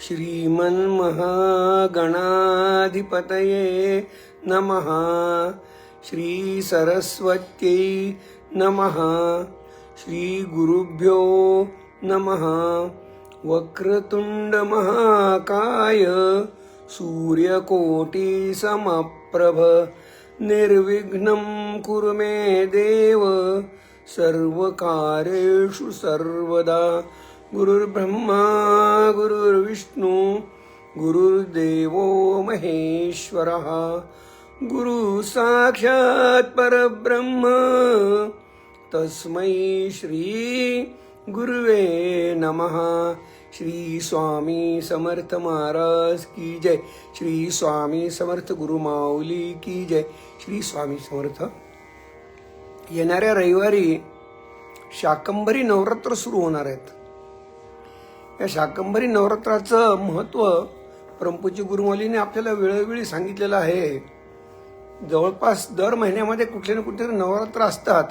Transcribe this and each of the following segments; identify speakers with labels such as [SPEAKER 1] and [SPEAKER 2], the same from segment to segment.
[SPEAKER 1] श्रीमन्महागणाधिपतये नमः। श्रीसरस्वत्यै नमः। श्रीगुरुभ्यो नमः। वक्रतुण्डमहाकाय सूर्यकोटिसमप्रभ। निर्विघ्नं कुरु मे देव। सर्वकारेषु सर्वदा गुरुर्ब्रह्मा गुरुर्विष्णू गुरुर्देव महेश्वरः. गुरु साक्षात् परब्रह्म तस्मै श्री गुरुवे नमः. श्री स्वामी समर्थ महाराज की जय. श्री स्वामी समर्थ गुरु माऊली की जय. श्री स्वामी समर्थ. येणाऱ्या रविवारी शाकंभरी नवरात्र सुरू होणार आहेत. या शाकंभरी नवरात्राचं महत्त्व परमपूज्य गुरुमालीने आपल्याला वेळोवेळी सांगितलेलं आहे. जवळपास दर महिन्यामध्ये कुठले ना कुठले नवरात्र असतात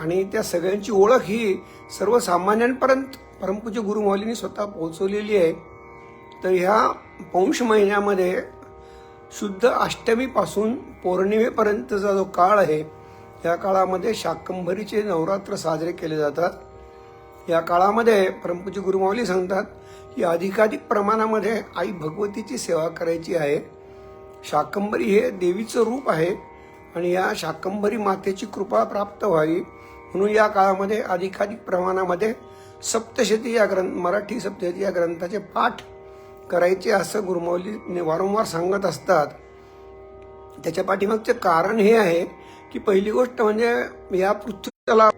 [SPEAKER 1] आणि त्या सगळ्यांची ओळख ही सर्वसामान्यांपर्यंत परमपूज्य गुरुमाऊलींनी स्वतः पोहोचवलेली आहे. तर ह्या पौष महिन्यामध्ये शुद्ध अष्टमीपासून पौर्णिमेपर्यंतचा जो काळ आहे या काळामध्ये शाकंभरीचे नवरात्र साजरे केले जातात. या काळामध्ये परमपूज्य गुरुमावली सांगतात की अधिकाधिक प्रमाणामध्ये आई भगवतीची सेवा करायची आहे. शाकंभरी हे देवीचं रूप आहे आणि या शाकंभरी मातेची कृपा प्राप्त व्हावी. म्हणून या काळामध्ये अधिकाधिक प्रमाणामध्ये सप्तशती या ग्रंथ मराठी सप्तशती या ग्रंथाचे पाठ करायचे असं गुरुमौली वारंवार सांगत असतात. त्याच्या पाठीमागचे कारण हे आहे की पहिली गोष्ट म्हणजे या पृथ्वीतला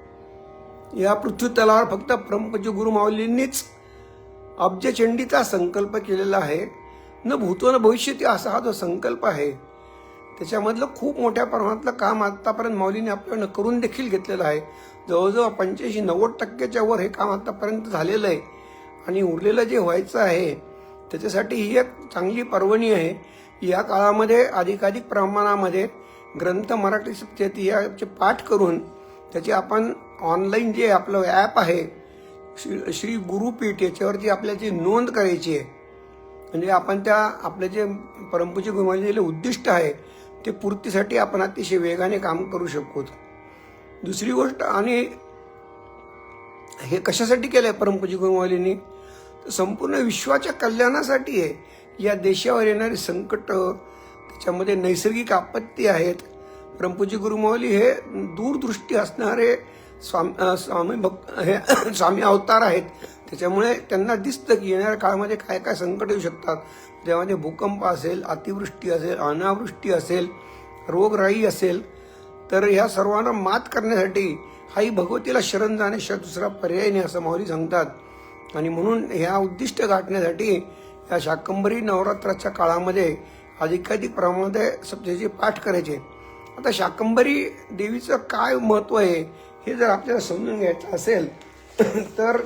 [SPEAKER 1] या पृथ्वी तलावर फक्त परमपूज्य गुरुमाऊलींनीच अब्जचंडीचा संकल्प केलेला आहे. न भूतो न भविष्यती असा हा जो संकल्प आहे त्याच्यामधलं खूप मोठ्या प्रमाणातलं काम आतापर्यंत माऊलीने आपल्याला करून देखील घेतलेलं आहे. जवळजवळ पंच्याऐंशी नव्वद टक्क्याच्या वर हे काम आतापर्यंत झालेलं आहे. आणि उरलेलं जे व्हायचं आहे त्याच्यासाठी ही एक चांगली पर्वणी आहे. या काळामध्ये अधिकाधिक प्रमाणामध्ये ग्रंथ मराठी सप्तशती याचे पाठ करून त्याचे आपण ऑनलाईन जे आपलं ॲप आहे श्री श्री गुरुपीठ याच्यावरती आपल्याची नोंद करायची आहे म्हणजे आपण त्या आपले जे परमपूज्य गुरुमालेले उद्दिष्ट आहे ते पूर्तीसाठी आपण अतिशय वेगाने काम करू शकतो. दुसरी गोष्ट आणि हे कशासाठी केलं आहे परमपूज्य गुरुमालींनी तर संपूर्ण विश्वाच्या कल्याणासाठी आहे. या देशावर येणारी संकट त्याच्यामध्ये नैसर्गिक आपत्ती आहेत. परमपूज्य गुरुमावली हे दूरदृष्टी असणारे स्वामी स्वामी भक्त हे स्वामी अवतार आहेत. त्याच्यामुळे त्यांना दिसतं की येणाऱ्या काळामध्ये काय काय संकट येऊ शकतात. त्यामध्ये भूकंप असेल अतिवृष्टी असेल अनावृष्टी असेल रोगराई असेल तर ह्या सर्वांना मात करण्यासाठी हाही भगवतीला शरण जाण्याशिवाय दुसरा पर्याय नाही असं माऊली सांगतात. आणि म्हणून ह्या उद्दिष्ट गाठण्यासाठी या शाकंभरी नवरात्राच्या काळामध्ये अधिकाधिक प्रमाणामध्ये सप्तशती पाठ करायचे. आता शाकंभरी देवीचं काय महत्त्व आहे? हे जर आपल्याला समजून घ्यायचं असेल तर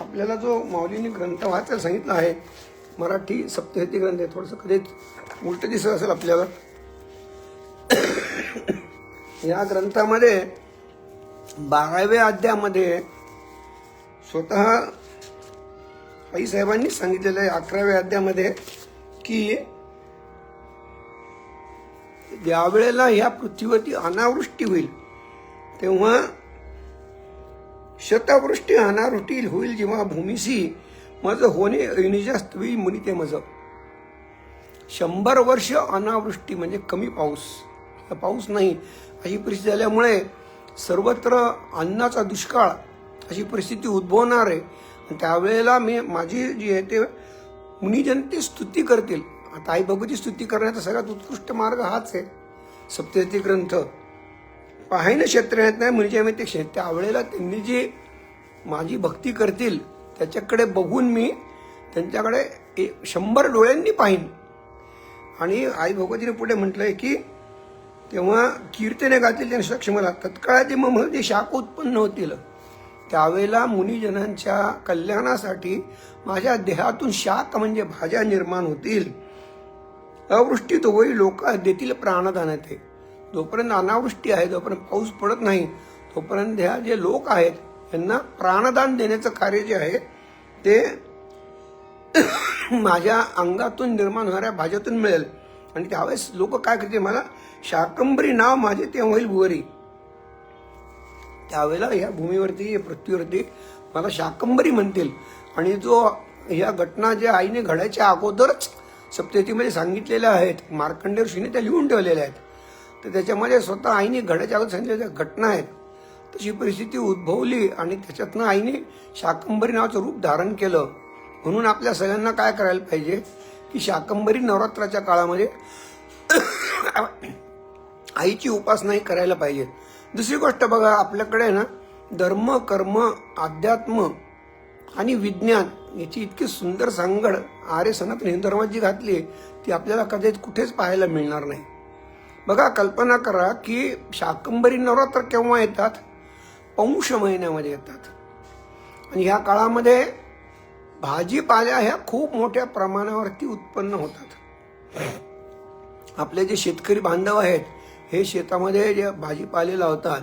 [SPEAKER 1] आपल्याला जो माऊलीने ग्रंथ वाचायला सांगितला आहे मराठी सप्तशती ग्रंथ आहे थोडंसं कधीच उलट दिसत असेल आपल्याला. या ग्रंथामध्ये बाराव्या अध्यामध्ये स्वतः आईसाहेबांनी सांगितलेलं आहे अकराव्या अध्यामध्ये की ज्यावेळेला या पृथ्वीवरती अनावृष्टी होईल. तेव्हा शतावृष्टी अनावृष्टी होईल जेव्हा भूमीशी माझं होणे ऐनिजास्त होईल मुनी ते माझं शंभर वर्ष अनावृष्टी म्हणजे कमी पाऊस. पाऊस नाही. अशी परिस्थिती झाल्यामुळे सर्वत्र अन्नाचा दुष्काळ अशी परिस्थिती उद्भवणार आहे. त्यावेळेला मी माझी जी आहे ते मुनिजनते स्तुती करतील. आता आई भगवती स्तुती करण्याचा सगळ्यात उत्कृष्ट मार्ग हाच आहे. सप्तती ग्रंथ पाहिनं क्षेत्र येत नाही म्हणजे आम्ही ते क्षेत्र त्यावेळेला त्यांनी जी माझी भक्ती करतील त्याच्याकडे बघून मी त्यांच्याकडे एक शंभर डोळ्यांनी पाहीन. आणि आई भगवतीने पुढे म्हटलंय की तेव्हा कीर्तने गातील त्यांनी सक्षमला तत्काळाचे मग जे शाख उत्पन्न होतील त्यावेळेला मुनिजनांच्या कल्याणासाठी माझ्या देहातून शाक म्हणजे भाज्या निर्माण होतील. अवृष्टी तो होईल लोक देतील प्राणदान ते जोपर्यंत अनावृष्टी आहे जोपर्यंत पाऊस पडत नाही तोपर्यंत ह्या जे लोक आहेत यांना प्राणदान देण्याचं कार्य जे आहे ते माझ्या अंगातून निर्माण होणाऱ्या भाज्यातून मिळेल. आणि त्यावेळेस लोक काय करते मला शाकंबरी नाव माझे ते होईल भुवरी. त्यावेळेला या भूमीवरती या पृथ्वीवरती मला शाकंबरी म्हणतील. आणि जो या घटना ज्या आईने घडायच्या अगोदरच सप्ततीमध्ये सांगितलेल्या आहेत मार्कंडेर्षीने त्या लिहून ठेवलेल्या आहेत. तर त्याच्यामध्ये स्वतः आईने घडायच्या अगोदर सांगितलेल्या घटना आहेत तशी परिस्थिती उद्भवली आणि त्याच्यातनं आईने शाकंबरी नावाचं रूप धारण केलं. म्हणून आपल्या सगळ्यांना काय करायला पाहिजे की शाकंबरी नवरात्राच्या काळामध्ये आईची उपासनाही करायला पाहिजे. दुसरी गोष्ट बघा आपल्याकडे ना धर्म कर्म अध्यात्म आणि विज्ञान याची इतकी सुंदर सांगड आर्य सनातन हिंदू धर्मात जी घातली ती आपल्याला कदाचित कुठेच पाहायला मिळणार नाही. बघा कल्पना करा की शाकंबरी नवरात्र केव्हा येतात? पौष महिन्यामध्ये येतात. आणि ह्या काळामध्ये भाजीपाल्या ह्या खूप मोठ्या प्रमाणावरती उत्पन्न होतात. आपले जे शेतकरी बांधव आहेत हे शेतामध्ये जे भाजीपाले लावतात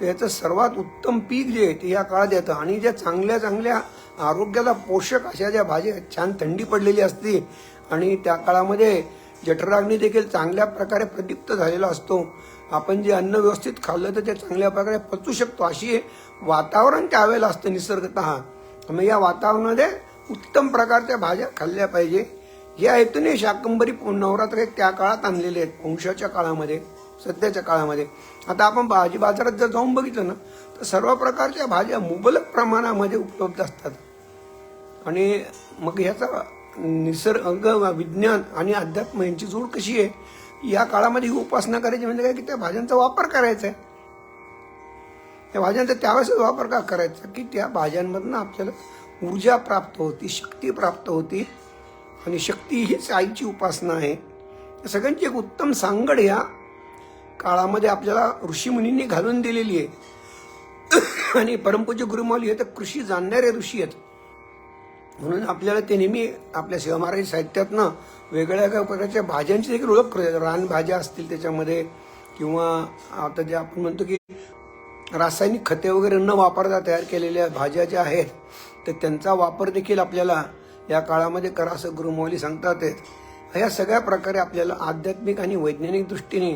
[SPEAKER 1] तर याचं सर्वात उत्तम पीक जे आहे ते या काळात येतं. आणि ज्या चांगल्या चांगल्या आरोग्याला पोषक अशा ज्या भाज्या छान थंडी पडलेली असते आणि त्या काळामध्ये जठराग्नी देखील चांगल्या प्रकारे प्रदीप्त झालेला असतो. आपण जे अन्न व्यवस्थित खाल्लं तर ते चांगल्या प्रकारे पचू शकतो. अशी वातावरण त्यावेळेला असतं निसर्गत. मग या वातावरणामध्ये उत्तम प्रकारच्या भाज्या खाल्ल्या पाहिजे. या हेतूने शाकंबरी नवरात्र त्या काळात आणलेले आहेत. वंशाच्या काळामध्ये सध्याच्या काळामध्ये. आता आपण भाजी बाजारात जर जाऊन बघितलं ना तर सर्व प्रकारच्या भाज्या मुबलक प्रमाणामध्ये उपलब्ध असतात. आणि मग ह्याचा निसर्ग विज्ञान आणि अध्यात्म यांची जोड कशी आहे? या काळामध्ये ही उपासना करायची म्हणजे काय? की त्या भाज्यांचा वापर करायचा आहे. त्या भाज्यांचा त्यावेळेस वापर का करायचा? की त्या भाज्यांमधनं आपल्याला ऊर्जा प्राप्त होती शक्ती प्राप्त होती. आणि शक्ती हीच आईची उपासना आहे. सगळ्यांची एक उत्तम सांगड ह्या काळामध्ये आपल्याला ऋषीमुनींनी घालून दिलेली आहे. आणि परमपूज्य गुरुमाली हे तर कृषी जाणणारे ऋषी आहेत. म्हणून आपल्याला ते नेहमी आपल्या शिवमहाराज साहित्यातनं वेगळ्या प्रकारच्या भाज्यांची देखील ओळख करू रानभाज्या असतील त्याच्यामध्ये किंवा आता जे आपण म्हणतो की रासायनिक खते वगैरे न वापरता तयार केलेल्या भाज्या ज्या आहेत तर त्यांचा वापर देखील आपल्याला या काळामध्ये करा असं गुरुमौली सांगतात. आहेत ह्या सगळ्या प्रकारे आपल्याला आध्यात्मिक आणि वैज्ञानिक दृष्टीने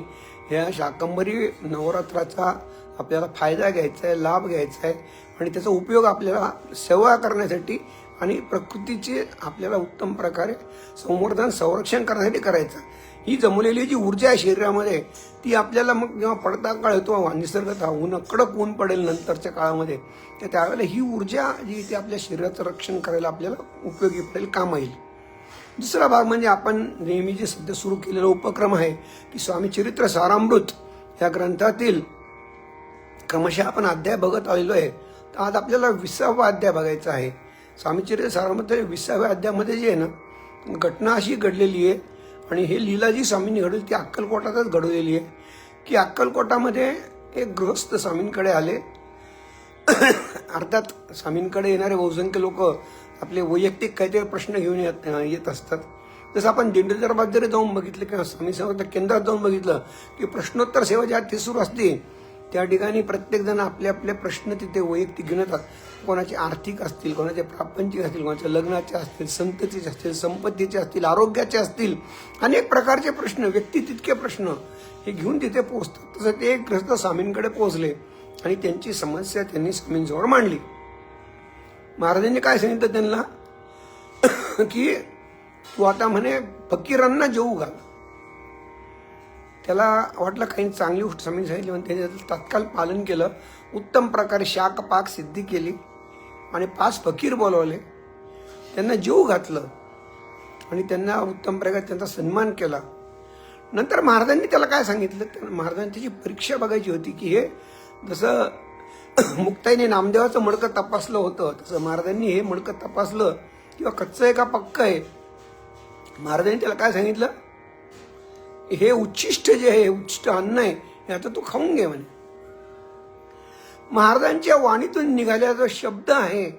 [SPEAKER 1] ह्या शाकंबरी नवरात्राचा आपल्याला फायदा घ्यायचा आहे लाभ घ्यायचा आहे आणि त्याचा उपयोग आपल्याला सेवा करण्यासाठी आणि प्रकृतीचे आपल्याला उत्तम प्रकारे संवर्धन संरक्षण करण्यासाठी करायचं. ही जमलेली जी ऊर्जा आहे शरीरामध्ये ती आपल्याला मग जेव्हा पडता काळ येतो निसर्गत ऊन कडक ऊन पडेल नंतरच्या काळामध्ये तर त्यावेळेला ही ऊर्जा जी ती आपल्या शरीराचं रक्षण करायला आपल्याला उपयोगी पडेल काम येईल. दुसरा भाग म्हणजे आपण नेहमी जे सध्या सुरू केलेला उपक्रम आहे की स्वामी चरित्र सारामृत या ग्रंथातील क्रमशः आपण अध्याय बघत आलेलो आहे तर आज आपल्याला विसावा अध्याय बघायचा आहे. स्वामीचर्य सारामध्ये विसाव्या अध्यायामध्ये जे आहे ना घटना अशी घडलेली आहे आणि हे लीला जी स्वामींनी घडवली ती अक्कलकोटातच घडवलेली आहे. की अक्कलकोटामध्ये एक गृहस्थ स्वामींकडे आले. अर्थात स्वामींकडे येणारे बहुसंख्य लोक आपले वैयक्तिक काहीतरी प्रश्न घेऊन येत येत असतात. जसं आपण दिंडी जरी जाऊन बघितलं किंवा स्वामी सेवा केंद्रात जाऊन बघितलं की प्रश्नोत्तर सेवा ज्या ती सुरू असते त्या ठिकाणी प्रत्येकजण आपले आपले प्रश्न तिथे वैयक्तिक घेऊन येतात. कोणाचे आर्थिक असतील कोणाचे प्रापंचिक असतील कोणाच्या लग्नाचे असतील संततीचे असतील संपत्तीचे असतील आरोग्याचे असतील अनेक प्रकारचे प्रश्न व्यक्ती तितके प्रश्न हे घेऊन तिथे पोहोचतात. तसं ते एक ग्रस्त स्वामींकडे पोहोचले आणि त्यांची समस्या त्यांनी स्वामींजवळ मांडली. महाराजांनी काय सांगितलं त्यांना? की तू आता म्हणे फकीरांना जेऊ घाल. त्याला वाटलं काही चांगली गोष्ट समजून सांगितली म्हणून त्याचं तात्काळ पालन केलं. उत्तम प्रकारे शाक पाक सिद्धी केली आणि पाच फकीर बोलवले. त्यांना जीव घातलं आणि त्यांना उत्तम प्रकारे त्यांचा सन्मान केला. नंतर महाराजांनी त्याला काय सांगितलं? महाराजांनी त्याची परीक्षा बघायची होती की हे जसं मुक्ताईने नामदेवाचं मडकं तपासलं होतं तसं महाराजांनी हे मडकं तपासलं किंवा कच्चं आहे का पक्क आहे? महाराजांनी त्याला काय सांगितलं? हे उच्चिष्ट जे आहे उच्चिष्ट अन्न आहे हे आता तू खाऊन घे म्हणे. महाराजांच्या वाणीतून निघालेला जो शब्द आहे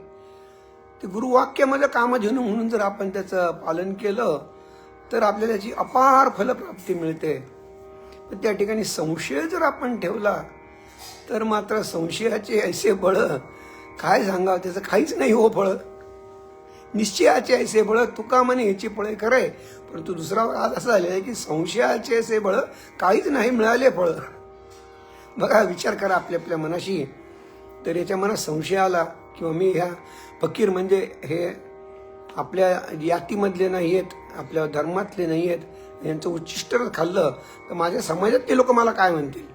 [SPEAKER 1] ते गुरुवाक्यामध्ये कामधेनू म्हणून जर आपण त्याचं पालन केलं तर आपल्याला त्याची अपार फलप्राप्ती मिळते. पण त्या ठिकाणी संशय जर आपण ठेवला तर मात्र संशयाचे ऐसे बळ काय सांगावं त्याचं काहीच नाही हो फळ. निश्चयाचे ऐसे बळ तुका म्हणे याची फळे खरंय. परंतु दुसरा आज असं झालेलं आहे की संशयाचे असे बळ काहीच नाही मिळाले फळ. बघा विचार करा आपल्या आपल्या मनाशी. तर याच्या मनात संशय आला किंवा मी ह्या फकीर म्हणजे हे आपल्या यातीमधले नाही आहेत आपल्या धर्मातले नाही आहेत यांचं उच्चिष्ट खाल्लं तर माझ्या समाजात ते लोक मला काय म्हणतील?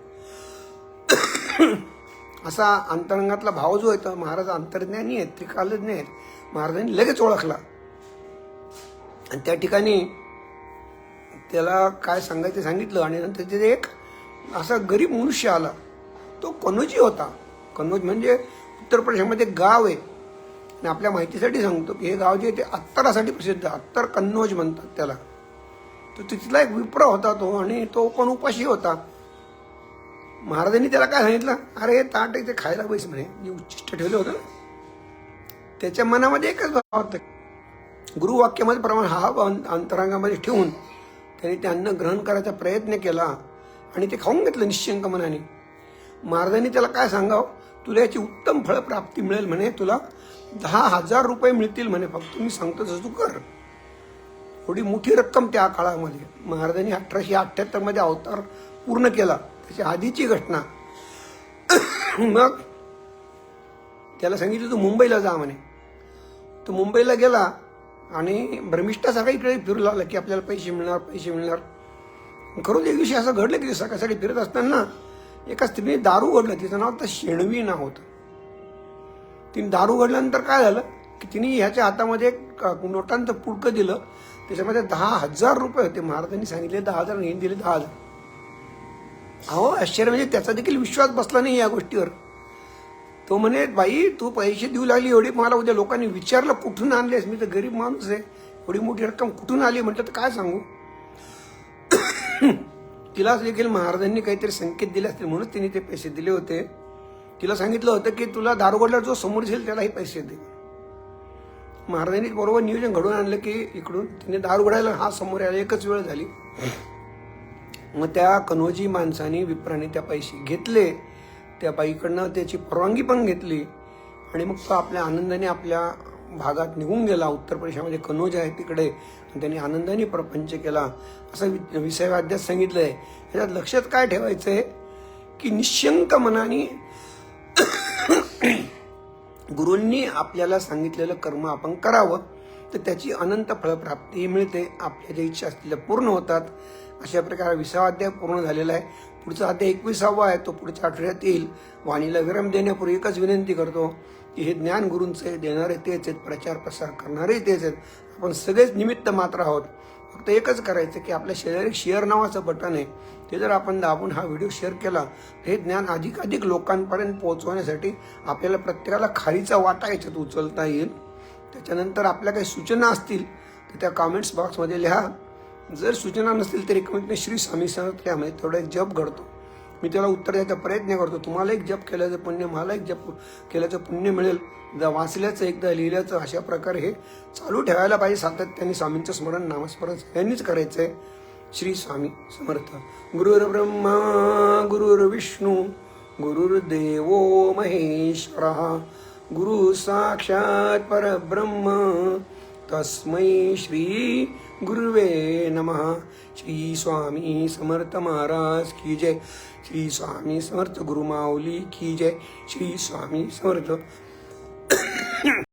[SPEAKER 1] असा अंतरंगातला भाव जो आहे तो महाराज अंतर्ज्ञानी आहेत त्रिकालज्ञ आहेत. महाराजांनी लगेच ओळखला. आणि त्या ठिकाणी त्याला काय सांगायचं सांगितलं आणि नंतर तिथे एक असा गरीब मनुष्य आला. तो कनोजी होता. कनोज म्हणजे उत्तर प्रदेशमध्ये गाव आहे. आणि आपल्या माहितीसाठी सांगतो की हे गाव जे आहे ते अत्तरासाठी प्रसिद्ध आहे अत्तर कन्नोज म्हणतात त्याला. तर तिथला एक विप्र होता तो आणि तो कोण उपाशी होता. महाराजांनी त्याला काय सांगितलं? अरे ताट इथे खायला बैस म्हणे. मी उच्चिष्ट ठेवलं होतं ना. त्याच्या मनामध्ये एकच भाव होता. गुरुवाक्यामध्ये प्रमाण हा अंत- अंतरांगामध्ये ठेवून त्याने ते अन्न ग्रहण करायचा प्रयत्न केला आणि ते खाऊन घेतलं निश्चंक मनाने. महाराजांनी त्याला काय सांगावं? तुला याची उत्तम फळप्राप्ती मिळेल म्हणे तुला दहा हजार रुपये मिळतील म्हणे फक्त मी सांगतो तसं तू कर. थोडी मोठी रक्कम त्या काळामध्ये. महाराजांनी अठराशे अठ्ठ्याहत्तरमध्ये अवतार पूर्ण केला. त्याच्या आधीची घटना. मग त्याला सांगितलं तू मुंबईला जा म्हणे. तो मुंबईला गेला आणि भ्रमिष्ठासारखा इकडे फिरू लागला की आपल्याला पैसे मिळणार पैसे मिळणार. खरंच एक दिवशी असं घडलं की सकाळसाठी फिरत असताना एका स्त्रीने दारू घडलं तिचं नाव तर शेणवी नाव होतं. तिने दारू घडल्यानंतर काय झालं की तिने ह्याच्या हातामध्ये एक नोटांचं पुडकं दिलं. त्याच्यामध्ये दहा हजार रुपये होते. महाराजांनी सांगितले दहा हजार आणि दिले दहा हजार. अहो आश्चर्य म्हणजे त्याचा देखील विश्वास बसला नाही या गोष्टीवर. तो म्हणे बाई तू पैसे देऊ लागली एवढी मला उद्या लोकांनी विचारलं कुठून आणलेस? मी तर गरीब माणूस आहे. एवढी मोठी रक्कम कुठून आली? म्हटलं तर काय सांगू? तिला देखील महाराजांनी काहीतरी संकेत दिले असतील म्हणून तिने ते पैसे दिले होते. तिला सांगितलं होतं की तुला दारोगडला जो समोर येईल त्यालाही पैसे दे. महाराजांनी बरोबर नियोजन घडवून आणलं की इकडून तिने दारुगडायला हा समोर यायला एकच वेळ झाली. मग त्या कनोजी माणसाने विप्राने त्या पैसे घेतले. त्या बाईकडनं त्याची परवानगी पण घेतली आणि मग तो आपल्या आनंदाने आपल्या भागात निघून गेला. उत्तर प्रदेशामध्ये कनोज आहे तिकडे. आणि त्यांनी आनंदाने प्रपंच केला. असं वि- विषय वाद्यात सांगितलंय. ह्याच्यात लक्षात काय ठेवायचं आहे की निशंक मनाने गुरूंनी आपल्याला सांगितलेलं कर्म आपण करावं. तर त्याची अनंत फळप्राप्ती मिळते. आपल्या ज्या इच्छा असलेल्या पूर्ण होतात. अशा प्रकारे विसावा अध्याय पूर्ण झालेला आहे. पुढचा अध्याय एकविसावा आहे तो पुढच्या आठवड्यात येईल वाणीला विराम देण्यापूर्वी एकच विनंती करतो की हे ज्ञान गुरूंचे आहे, देणारे तेच आहेत प्रचार प्रसार करणारे तेच आहेत. आपण सगळेच निमित्त मात्र आहोत. फक्त एकच करायचं की आपल्या शेजारी शेअर नावाचं बटन आहे. ते जर आपण दाबून हा व्हिडिओ शेअर केला तर हे ज्ञान अधिकाधिक लोकांपर्यंत पोहोचवण्यासाठी आपल्याला प्रत्येकाला खारीचा वाटा याच्यात उचलता येईल. त्याच्यानंतर आपल्या काही सूचना असतील तर त्या कॉमेंट्स बॉक्समध्ये लिहा. जर सूचना नसतील तरी कमीत कमी श्री स्वामी समर्थ यामध्ये थोडा एक जप घडतो. मी त्याला उत्तर द्यायचा प्रयत्न करतो. तुम्हाला एक जप केल्याचं पुण्य मला एक जप केल्याचं पुण्य मिळेल. वाचल्याचं एकदा लिहिल्याचं अशा प्रकारे हे चालू ठेवायला पाहिजे. सातत्याने स्वामींचं स्मरण नामस्मरण यांनीच करायचं आहे श्री स्वामी समर्थ. गुरुर्ब्रह्मा गुरुर्विष्णू गुरुर्देव महेश्वर गुरु साक्षात परब्रह्म तस्मै श्री गुरुवे नमः। श्री स्वामी समर्थ महाराज की जय। श्री स्वामी समर्थ गुरुमाऊली की जय। श्री स्वामी समर्थ